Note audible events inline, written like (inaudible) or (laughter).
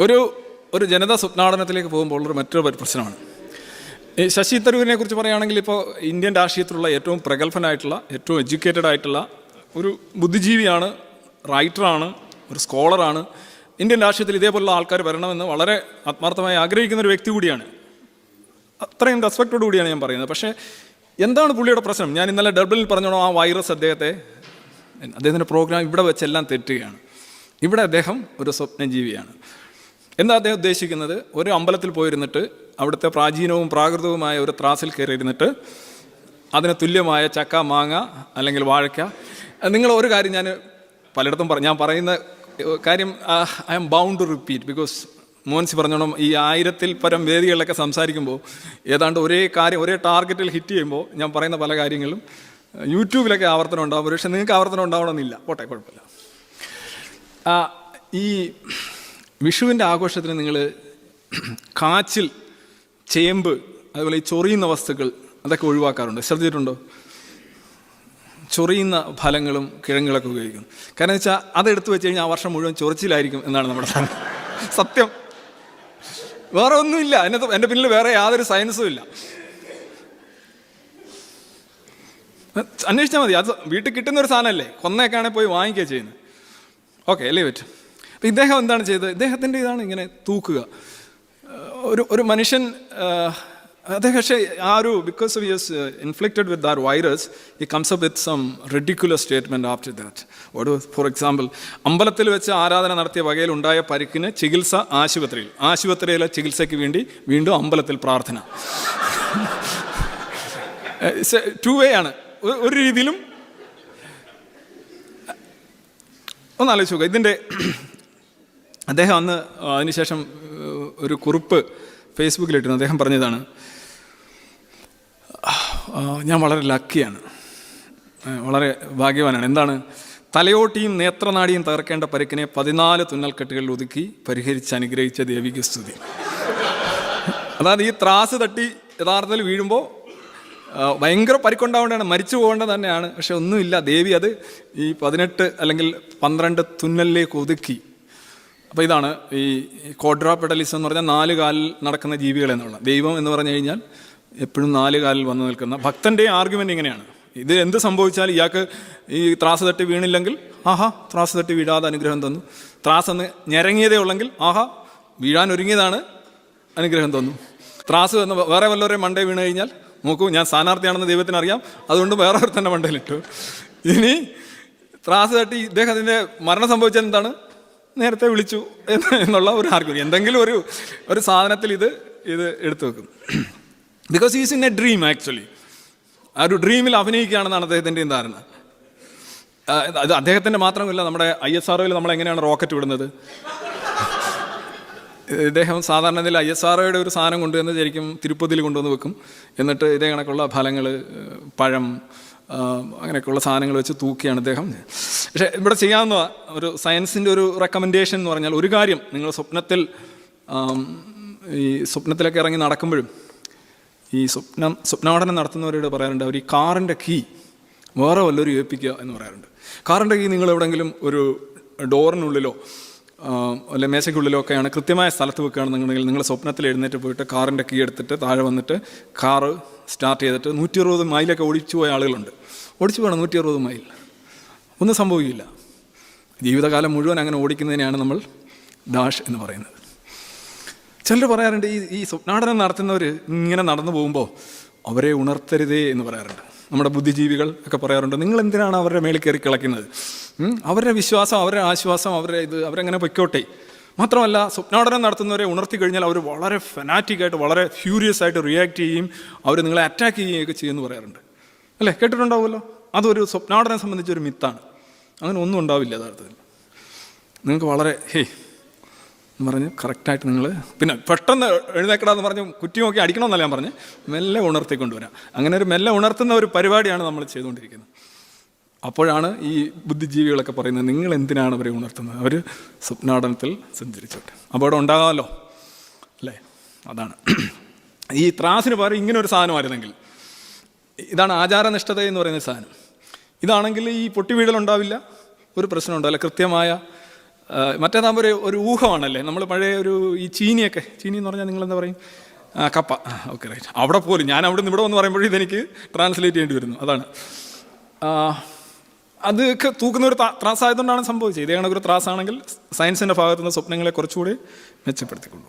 ഒരു ഒരു ജനതാ സ്വപ്നാടനത്തിലേക്ക് പോകുമ്പോൾ ഉള്ളൊരു മറ്റൊരു പരി- പ്രശ്നമാണ്. ഈ ശശി തരൂരിനെ കുറിച്ച് പറയുകയാണെങ്കിൽ ഇപ്പോൾ ഇന്ത്യൻ രാഷ്ട്രീയത്തിലുള്ള ഏറ്റവും പ്രഗത്ഭനായിട്ടുള്ള ഏറ്റവും എഡ്യൂക്കേറ്റഡ് ആയിട്ടുള്ള ഒരു ബുദ്ധിജീവിയാണ് റൈറ്ററാണ് ഒരു സ്കോളറാണ്. ഇന്ത്യൻ രാഷ്ട്രീയത്തിൽ ഇതേപോലുള്ള ആൾക്കാർ വരണമെന്ന് വളരെ ആത്മാർത്ഥമായി ആഗ്രഹിക്കുന്ന ഒരു വ്യക്തി കൂടിയാണ്. അത്രയും റെസ്പെക്റ്റോട് കൂടിയാണ് ഞാൻ പറയുന്നത്. പക്ഷേ എന്താണ് പുള്ളിയുടെ പ്രശ്നം? ഞാൻ ഇന്നലെ ഡബിളിൽ പറഞ്ഞോളൂ ആ വൈറസ് അദ്ദേഹത്തെ അദ്ദേഹത്തിന്റെ പ്രോഗ്രാം ഇവിടെ വെച്ചെല്ലാം തെറ്റുകയാണ്. ഇവിടെ അദ്ദേഹം ഒരു സ്വപ്നജീവിയാണ്. എന്താ അദ്ദേഹം ഉദ്ദേശിക്കുന്നത്? ഒരു അമ്പലത്തിൽ പോയിരുന്നിട്ട് അവിടുത്തെ പ്രാചീനവും പ്രാകൃതവുമായ ഒരു ത്രാസിൽ കയറിയിരുന്നിട്ട് അതിന് തുല്യമായ ചക്ക മാങ്ങ അല്ലെങ്കിൽ വാഴയ്ക്ക. നിങ്ങൾ ഒരു കാര്യം ഞാൻ പലയിടത്തും പറ ഞാൻ പറയുന്ന കാര്യം I am bound to repeat because Moncy പറഞ്ഞോണം ഈ ആയിരത്തിൽ പരം വേദികളിലൊക്കെ സംസാരിക്കുമ്പോൾ ഏതാണ്ട് ഒരേ കാര്യം ഒരേ ടാർഗറ്റിൽ ഹിറ്റ് ചെയ്യുമ്പോൾ ഞാൻ പറയുന്ന പല കാര്യങ്ങളും യൂട്യൂബിലൊക്കെ ആവർത്തനം ഉണ്ടാവും പക്ഷേ നിങ്ങൾക്ക് ആവർത്തനം ഉണ്ടാവണമെന്നില്ല. പോട്ടെ കുഴപ്പമില്ല. ഈ വിഷുവിന്റെ ആഘോഷത്തിന് നിങ്ങൾ കാച്ചിൽ ചേമ്പ് അതുപോലെ ഈ ചൊറിയുന്ന വസ്തുക്കൾ അതൊക്കെ ഒഴിവാക്കാറുണ്ട്. ശ്രദ്ധിച്ചിട്ടുണ്ടോ? ചൊറിയുന്ന ഫലങ്ങളും കിഴങ്ങുകളൊക്കെ ഉപയോഗിക്കും. കാരണം വെച്ചാൽ അതെടുത്ത് വെച്ച് കഴിഞ്ഞാൽ ആ വർഷം മുഴുവൻ ചൊറിച്ചിലായിരിക്കും എന്നാണ് നമ്മുടെ. സത്യം. വേറെ ഒന്നുമില്ല. എന്നെ എന്റെ പിന്നിൽ വേറെ യാതൊരു സയൻസും ഇല്ല. അന്വേഷിച്ചാൽ മതി. അത് വീട്ടിൽ കിട്ടുന്ന ഒരു സാധനമല്ലേ കൊന്നയൊക്കെ ആണെങ്കിൽ പോയി വാങ്ങിക്കുക ചെയ്യുന്നത് ഓക്കെ അല്ലേ പറ്റും അപ്പം ഇദ്ദേഹം എന്താണ് ചെയ്തത്? ഇദ്ദേഹത്തിന്റെ ഇതാണ് ഇങ്ങനെ തൂക്കുക. ഒരു ഒരു മനുഷ്യൻ അദ്ദേഹം പക്ഷേ ആ ഒരു because of yes inflicted with the virus ഈ comes up with some ridiculous statement after that ഒരു ഫോർ എക്സാമ്പിൾ അമ്പലത്തിൽ വെച്ച് ആരാധന നടത്തിയ വകയിൽ ഉണ്ടായ പരിക്കിന് ചികിത്സ ആശുപത്രിയിൽ ആശുപത്രിയിലെ ചികിത്സയ്ക്ക് വേണ്ടി വീണ്ടും അമ്പലത്തിൽ പ്രാർത്ഥന. (laughs) ടു വേ ആണ്. ഒരു രീതിയിലും ഒന്ന് ആലോചിച്ച് നോക്കുക ഇതിന്റെ അദ്ദേഹം അന്ന് അതിനുശേഷം ഒരു കുറിപ്പ് ഫേസ്ബുക്കിലിട്ടിരുന്നു. അദ്ദേഹം പറഞ്ഞതാണ് ഞാൻ വളരെ ലക്കിയാണ് വളരെ ഭാഗ്യവാനാണ്. എന്താണ്? തലയോട്ടിയും നേത്രനാടിയും തകർക്കേണ്ട പരിക്കിനെ പതിനാല് തുന്നൽക്കെട്ടുകളിൽ ഒതുക്കി പരിഹരിച്ച് അനുഗ്രഹിച്ച ദേവിക സ്തുതി. അതായത് ഈ ത്രാസ് തട്ടി യഥാർത്ഥത്തിൽ വീഴുമ്പോൾ ഭയങ്കര പരിക്കുണ്ടാവേണ്ടതാണ്. മരിച്ചു പോകേണ്ടത് തന്നെയാണ്. പക്ഷെ ഒന്നുമില്ല. ദേവി അത് ഈ പതിനെട്ട് അല്ലെങ്കിൽ പന്ത്രണ്ട് തുന്നലിലേക്ക് ഒതുക്കി അപ്പോൾ ഇതാണ് ഈ കോഡ്രാപെഡലിസം എന്ന് പറഞ്ഞാൽ നാല് കാലിൽ നടക്കുന്ന ജീവികൾ എന്നുള്ള. ദൈവം എന്ന് പറഞ്ഞു കഴിഞ്ഞാൽ എപ്പോഴും നാല് കാലിൽ വന്നു നിൽക്കുന്ന. ഭക്തന്റെ ആർഗ്യുമെന്റ് ഇങ്ങനെയാണ്. ഇത് എന്ത് സംഭവിച്ചാൽ ഇയാൾക്ക് ഈ ത്രാസ് തട്ടി വീണില്ലെങ്കിൽ ആഹാ ത്രാസ് തട്ടി വീഴാതെ അനുഗ്രഹം തന്നു. ത്രാസ് എന്ന് ഞെരങ്ങിയതേ ഉള്ളെങ്കിൽ ആഹാ വീഴാൻ ഒരുങ്ങിയതാണ് അനുഗ്രഹം തന്നു. ത്രാസ് എന്ന് വേറെ വല്ലവരെയും മണ്ടേ വീണ് കഴിഞ്ഞാൽ നോക്കൂ ഞാൻ സ്ഥാനാർത്ഥിയാണെന്ന് ദൈവത്തിന് അറിയാം അതുകൊണ്ട് വേറെ ഒരു തന്നെ മണ്ടയിലിട്ടു ഇനി ത്രാസ് തട്ടി ഇദ്ദേഹത്തിന്റെ മരണം സംഭവിച്ചാൽ എന്താണ്? നേരത്തെ വിളിച്ചു (laughs) എന്നുള്ള ഒരു ആർഗ്യം എന്തെങ്കിലും ഒരു ഒരു സാധനത്തിൽ ഇത് ഇത് എടുത്തു വെക്കും. Because is in a dream actually ആ ഒരു ഡ്രീമിൽ അഭിനയിക്കുകയാണെന്നാണ് അദ്ദേഹത്തിന്റെയും ധാരണ. അത് അദ്ദേഹത്തിന്റെ മാത്രമല്ല നമ്മുടെ ഐ എസ് ആർ നമ്മൾ എങ്ങനെയാണ് റോക്കറ്റ് വിടുന്നത്? (laughs) ഇദ്ദേഹം സാധാരണ ഇതിൽ ഐ എസ് ആർ ഒരു സാധനം കൊണ്ടുവന്ന് ശരിക്കും തിരുപ്പതിയിൽ കൊണ്ടുവന്ന് വെക്കും. എന്നിട്ട് ഇതേ കണക്കുള്ള ഫലങ്ങൾ പഴം അങ്ങനെയൊക്കെയുള്ള സാധനങ്ങൾ വെച്ച് തൂക്കിയാണ് ഇദ്ദേഹം. പക്ഷേ ഇവിടെ ചെയ്യാവുന്ന ഒരു സയൻസിന്റെ ഒരു റെക്കമെൻഡേഷൻ എന്ന് പറഞ്ഞാൽ ഒരു കാര്യം നിങ്ങൾ സ്വപ്നത്തിൽ ഈ സ്വപ്നത്തിലൊക്കെ ഇറങ്ങി നടക്കുമ്പോഴും ഈ സ്വപ്നം സ്വപ്നാടനം നടത്തുന്നവരോട് പറയാറുണ്ട് അവർ ഈ കാറിന്റെ കീ വേറെ വല്ലവരും ഏൽപ്പിക്കുക എന്ന് പറയാറുണ്ട്. കാറിന്റെ കീ നിങ്ങൾ എവിടെയെങ്കിലും ഒരു ഡോറിനുള്ളിലോ അല്ലെ മേശയ്ക്കുള്ളിലൊക്കെയാണ് കൃത്യമായ സ്ഥലത്ത് വെക്കുകയാണെന്നുണ്ടെങ്കിൽ നിങ്ങൾ സ്വപ്നത്തിൽ എഴുന്നേറ്റ് പോയിട്ട് കാറിന്റെ കീ എടുത്തിട്ട് താഴെ വന്നിട്ട് കാറ് സ്റ്റാർട്ട് ചെയ്തിട്ട് നൂറ്റി അറുപത് മൈലൊക്കെ ഓടിച്ചു പോയ ആളുകളുണ്ട്. ഓടിച്ചു പോകണം നൂറ്റി അറുപത് മൈൽ. ഒന്നും സംഭവിക്കില്ല. ജീവിതകാലം മുഴുവൻ അങ്ങനെ ഓടിക്കുന്നതിനെയാണ് നമ്മൾ ഡാഷ് എന്ന് പറയുന്നത്. ചിലർ പറയാറുണ്ട് ഈ ഈ സ്വപ്നാടനം നടത്തുന്നവർ ഇങ്ങനെ നടന്നു പോകുമ്പോൾ അവരെ ഉണർത്തരുതേ എന്ന് പറയാറുണ്ട്. നമ്മുടെ ബുദ്ധിജീവികൾ ഒക്കെ പറയാറുണ്ട്. നിങ്ങൾ എന്തിനാണ് അവരുടെ മേളിൽ കയറി കിളയ്ക്കുന്നത്? അവരുടെ വിശ്വാസം അവരുടെ ആശ്വാസം അവരുടെ ഇത് അവരെങ്ങനെ പൊയ്ക്കോട്ടെ. മാത്രമല്ല സ്വപ്നാടനം നടത്തുന്നവരെ ഉണർത്തി കഴിഞ്ഞാൽ അവർ വളരെ ഫനാറ്റിക്കായിട്ട് വളരെ ഫ്യൂരിയസ് ആയിട്ട് റിയാക്ട് ചെയ്യും അവർ നിങ്ങളെ അറ്റാക്ക് ചെയ്യുകയൊക്കെ ചെയ്യുമെന്ന് പറയാറുണ്ട്. അല്ലേ? കേട്ടിട്ടുണ്ടാവുമല്ലോ? അതൊരു സ്വപ്നാടനം സംബന്ധിച്ചൊരു മിത്താണ് അങ്ങനെ ഒന്നും ഉണ്ടാവില്ല യഥാർത്ഥത്തിൽ. നിങ്ങൾക്ക് വളരെ ഹേ എന്ന് പറഞ്ഞ് കറക്റ്റായിട്ട് നിങ്ങൾ പിന്നെ പെട്ടെന്ന് എഴുന്നേക്കടാന്ന് പറഞ്ഞ് കുറ്റി നോക്കി അടിക്കണമെന്നല്ല ഞാൻ പറഞ്ഞ് മെല്ലെ ഉണർത്തിക്കൊണ്ടുവരാം അങ്ങനെ ഒരു മെല്ലെ ഉണർത്തുന്ന ഒരു പരിപാടിയാണ് നമ്മൾ ചെയ്തുകൊണ്ടിരിക്കുന്നത്. അപ്പോഴാണ് ഈ ബുദ്ധിജീവികളൊക്കെ പറയുന്നത് നിങ്ങൾ എന്തിനാണ് അവരെ ഉണർത്തുന്നത്? അവർ സ്വപ്നാടനത്തിൽ സഞ്ചരിച്ചോട്ടെ അപകടം ഉണ്ടാകാമല്ലോ? അല്ലേ? അതാണ്. ഈ ത്രാസിന് പകരം ഇങ്ങനെ ഒരു സാധനമായിരുന്നെങ്കിൽ ഇതാണ് ആചാരനിഷ്ഠത എന്ന് പറയുന്ന സാധനം. ഇതാണെങ്കിൽ ഈ പൊട്ടി വീഴലുണ്ടാവില്ല ഒരു പ്രശ്നം ഉണ്ടാവില്ല കൃത്യമായ മറ്റേതാകുമ്പോൾ ഒരു ഒരു ഊഹമാണല്ലേ? നമ്മൾ പഴയ ഒരു ഈ ചീനിയൊക്കെ. ചീനി എന്ന് പറഞ്ഞാൽ നിങ്ങൾ എന്താ പറയും കപ്പ. Okay right. അവിടെ പോലും ഞാൻ അവിടെ നിന്ന് ഇവിടെ വന്ന് പറയുമ്പോഴും ഇതെനിക്ക് ട്രാൻസ്ലേറ്റ് ചെയ്യേണ്ടി വരുന്നു. അതാണ്. അതൊക്കെ തൂക്കുന്ന ഒരു ത്രാസ് ത്രാസായതുകൊണ്ടാണ് സംഭവിച്ചത്. ഇതേ കണക്കൊരു ത്രാസാണെങ്കിൽ സയൻസിന്റെ ഭാഗത്തുനിന്ന് സ്വപ്നങ്ങളെ കുറച്ചുകൂടി മെച്ചപ്പെടുത്തിക്കൊണ്ടു